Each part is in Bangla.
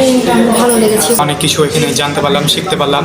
ট্রেনিংটা আমার ভালো লেগেছে। অনেক কিছু এখানে জানতে পারলাম শিখতে পারলাম।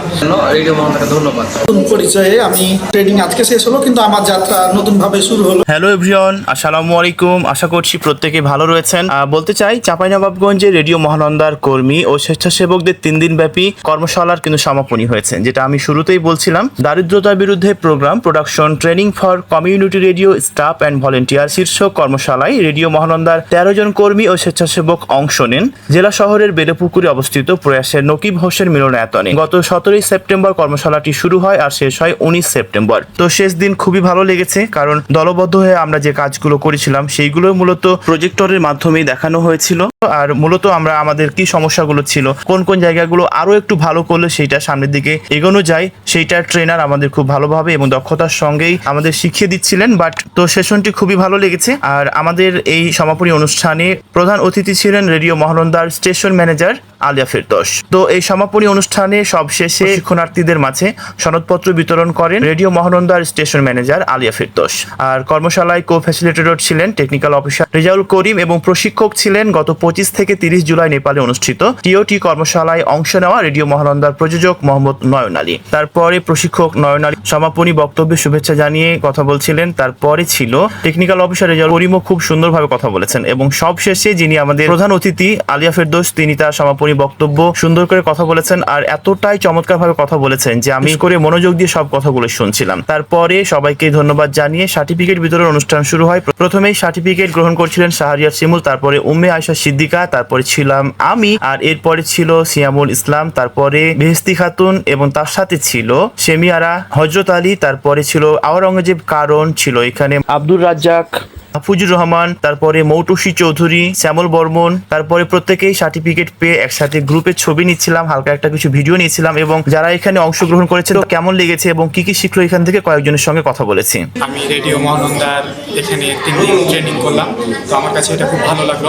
রেডিও মোহাম্মদকে ধন্যবাদ। নতুন পরিচয়ে আমি ট্রেনিং আজকে শেষ হলো কিন্তু আমার যাত্রা নতুনভাবে শুরু হলো। হ্যালো এভরিওয়ান আসসালামু আলাইকুম। আশা করছি প্রত্যেকে ভালো রয়েছেন। বলতে চাই চাঁপাইনবাবগঞ্জে রেডিও মহানন্দার কর্মী ও স্বেচ্ছাসেবকদের তিন দিন ব্যাপী কর্মশালার কিন্তু সমাপনী হয়েছে যেটা আমি শুরুতেই বলছিলাম। দারিদ্রতার বিরুদ্ধে program production training for community radio staff and volunteer শীর্ষক কর্মশালায় রেডিও মহানন্দার তেরো জন কর্মী ও স্বেচ্ছাসেবক অংশ নেন। জেলা শহরের বেড়েপুকুরে অবস্থিত প্রয়াসের নকিব হোসেন মিলনায়তনে। গত সতেরোই সেপ্টেম্বর কর্মশালাটি শুরু হয় আর শেষ হয় উনিশ সেপ্টেম্বর। তো শেষ দিন খুবই ভালো লেগেছে, কারণ দলবদ্ধ হয়ে আমরা যে কাজগুলো করেছিলাম সেইগুলো মূলত প্রজেক্টরের মাধ্যমেই দেখানো হয়েছিল। আর মূলত আমরা আমাদের কি সমস্যাগুলো ছিল, কোন কোন জায়গাগুলো আরও একটু ভালো করলে সেইটা সামনের দিকে এগোনো যায় সেইটার ট্রেনার আমাদের খুব ভালোভাবে এবং দক্ষতার সঙ্গেই আমাদের শিখিয়ে দিচ্ছিলেন। বাট তো সেশনটি খুবই ভালো লেগেছে। আর আমাদের এই সমাপনী অনুষ্ঠানে প্রধান অতিথি ছিলেন রেডিও মহানন্দার স্টেশন ম্যানেজার আলিয়া ফেরদোস। তো এই সমাপনী অনুষ্ঠানে সবশেষে শিক্ষণার্থীদের মাঝে সনদপত্র বিতরণ করেন রেডিও মহানন্দার স্টেশন ম্যানেজার আলিয়া ফেরদোস। আর কর্মশালায় কো ফ্যাসিলিটেটর ছিলেন টেকনিক্যাল অফিসার রেজাউল করিম এবং প্রশিক্ষক ছিলেন গত পঁচিশ থেকে তিরিশ জুলাই নেপালে অনুষ্ঠিত টিওটি কর্মশালায় অংশ নেওয়া রেডিও মহানন্দার প্রযোজক মোহাম্মদ নয়ন আলী। তারপরে প্রশিক্ষক নয়ন আলী সমাপনী বক্তব্যে শুভেচ্ছা জানিয়ে কথা বলছিলেন। তারপরে ছিল টেকনিক্যাল অফিসার রেজাউল করিমও খুব সুন্দরভাবে কথা বলেছেন এবং সবশেষে যিনি আমাদের প্রধান অতিথি আলিয়া ফেরদোস, তিনি তার সমাপনী বক্তব্য সুন্দর করে কথা বলেছেন আর এতটাই চমৎকার ভাবে কথা বলেছেন যে আমি করে মনোযোগ দিয়ে সব কথাগুলো শুনছিলাম। তারপরে সবাইকে ধন্যবাদ জানিয়ে সার্টিফিকেট বিতরণ অনুষ্ঠান শুরু হয়। প্রথমেই সার্টিফিকেট গ্রহণ করছিলেন শাহরিয়ার শিমুল, তারপরে উম্মে আয়সা সিদ্দিকা তারপরে ছিলাম আমি, আর এরপরে ছিল সিয়ামুল ইসলাম, তারপরে বেহস্তি খাতুন এবং তার সাথে ছিল সেমিয়ারা হজরত আলী, তারপরে ছিল আওরঙ্গজেব কারণ ছিল এখানে। আব্দুর রাজ্জাক হাফুজুর রহমান তারপরে মৌটুসি চৌধুরী শ্যামল বর্মন তারপরে প্রত্যেকেই সার্টিফিকেট পেয়ে একসাথে গ্রুপে ছবি নিচ্ছিলাম হালকা একটা কিছু ভিডিও নিয়েছিলাম এবং যারা এখানে অংশগ্রহণ করেছিল কেমন লেগেছে এবং কি কি শিখলো এখান থেকে কয়েকজনের সঙ্গে কথা বলেছি। আমি রেডিও মহানন্দার এখানে তিন দিন ট্রেনিং করলাম তো আমার কাছে এটা খুব ভালো লাগল।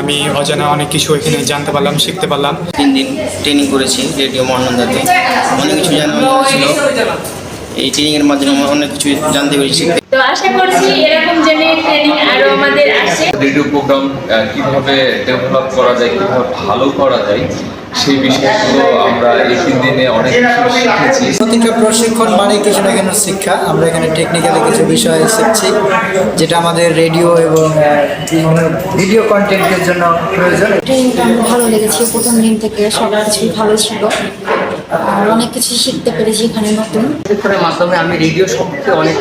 আমি অজানা অনেক কিছু এখানে জানতে পারলাম শিখতে পারলাম। তিন দিন ট্রেনিং করেছি রেডিও মহানন্দাতে। অনেক কিছু জানা ছিল এই ট্রেনিংয়ের মাধ্যমে আমরা অনেক কিছু জানতে পেরেছি তো আশা করছি এরকম যেন ট্রেনিং আরও আমাদের আসে রেডিও প্রোগ্রাম কীভাবে ডেভেলপ করা যায় কীভাবে ভালো করা যায় সেই বিষয়গুলো আমরা এই তিন দিনে অনেক কিছু শিখেছি। প্রতিটা প্রশিক্ষণ মানে কিছু না কেন শিক্ষা। আমরা এখানে টেকনিক্যালি কিছু বিষয় শিখছি যেটা আমাদের রেডিও এবং ভিডিও কন্টেন্টের জন্য প্রয়োজন। ট্রেনিংটা ভালো লেগেছে প্রথম দিন থেকে সব কিছুই ভালো ছিল। আর অনেক কিছু শিখতে পেরেছি এখানে নতুন মাধ্যমে আমি রেডিও সম্পর্কে অনেক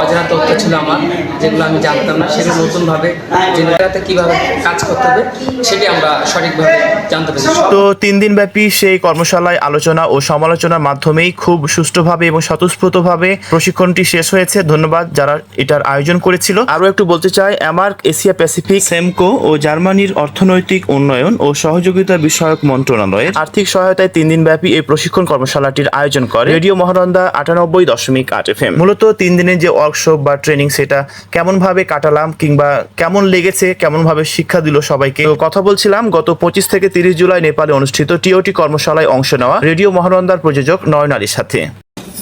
অজানা তথ্য ছিল আমার যেগুলো আমি জানতাম না। সেগুলো নতুনভাবে জেনেটাতে কীভাবে কাজ করতে হবে সেটি আমরা সঠিকভাবে জানতে পেরেছি। তো তিন দিন ব্যাপী সেই কর্মশালায় আলোচনা ও সমালোচনার মাধ্যমেই খুব সুষ্ঠুভাবে এবং স্বতঃস্ফূর্তভাবে প্রশিক্ষণটি শেষ হয়েছে। ধন্যবাদ যারা এটার আয়োজন করেছিল। আরও একটু বলতে চাই অ্যামার্ক এশিয়া প্যাসিফিক সেমকো ও জার্মানির অর্থনৈতিক উন্নয়ন ও সহযোগিতা বিষয়ক মন্ত্রণালয়ের আর্থিক সহায়তায় তিন দিন ব্যাপী এই প্রশিক্ষণ কর্মশালাটির আয়োজন করে রেডিও মহানন্দা আটানব্বই দশমিক আট এফ এম মূলত তিন দিনের যে ওয়ার্কশপ বা ট্রেনিং সেটা কেমন ভাবে কাটালাম কিংবা কেমন লেগেছে কেমন ভাবে শিক্ষা দিল সবাইকে? কথা বলছিলাম গত পঁচিশ থেকে তিরিশ জুলাই নেপালে অনুষ্ঠিত টিওটি কর্মশালায় অংশ নেওয়া রেডিও মহানন্দার প্রযোজক নয়ন আলীর সাথে।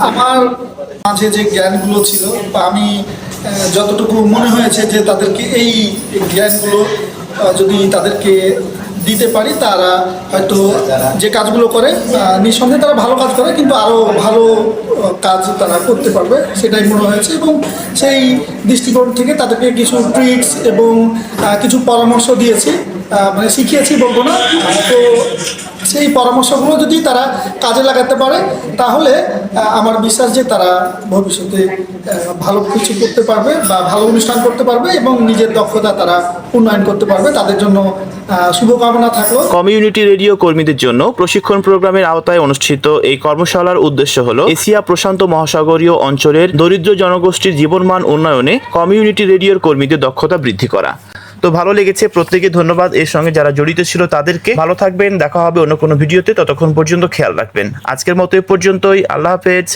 আমার মাঝে যে জ্ঞানগুলো ছিল বা আমি যতটুকু মনে হয়েছে যে তাদেরকে এই জ্ঞানগুলো যদি তাদেরকে দিতে পারি, তারা হয়তো যে কাজগুলো করে নিঃসন্দেহে তারা ভালো কাজ করে, কিন্তু আরও ভালো কাজ তারা করতে পারবে, সেটাই মনে হয়েছে এবং সেই দৃষ্টিকোণ থেকে তাদেরকে কিছু ট্রিক্স এবং কিছু পরামর্শ দিয়েছি। মানে শিখিয়েছি বলব না। তো সেই পরামর্শগুলো যদি তারা কাজে লাগাতে পারে, তাহলে আমার বিশ্বাস যে তারা ভবিষ্যতে ভালো কিছু করতে পারবে বা ভালো অনুষ্ঠান করতে পারবে এবং নিজের দক্ষতা তারা উন্নয়ন করতে পারবে। তাদের জন্য শুভকামনা থাকল। কমিউনিটি রেডিও কর্মীদের জন্য প্রশিক্ষণ প্রোগ্রামের আওতায় অনুষ্ঠিত এই কর্মশালার উদ্দেশ্য হল এশিয়া প্রশান্ত মহাসাগরীয় অঞ্চলের দরিদ্র জনগোষ্ঠীর জীবনমান উন্নয়নে কমিউনিটি রেডিওর কর্মীদের দক্ষতা বৃদ্ধি করা। তো ভালো লেগেছে। প্রত্যেকে ধন্যবাদ। এর সঙ্গে যারা জড়িত ছিল তাদেরকে ভালো থাকবেন। দেখা হবে অন্য কোনো ভিডিওতে। ততক্ষণ পর্যন্ত খেয়াল রাখবেন। আজকের মতো এ পর্যন্তই। আল্লাহ হাফেজ।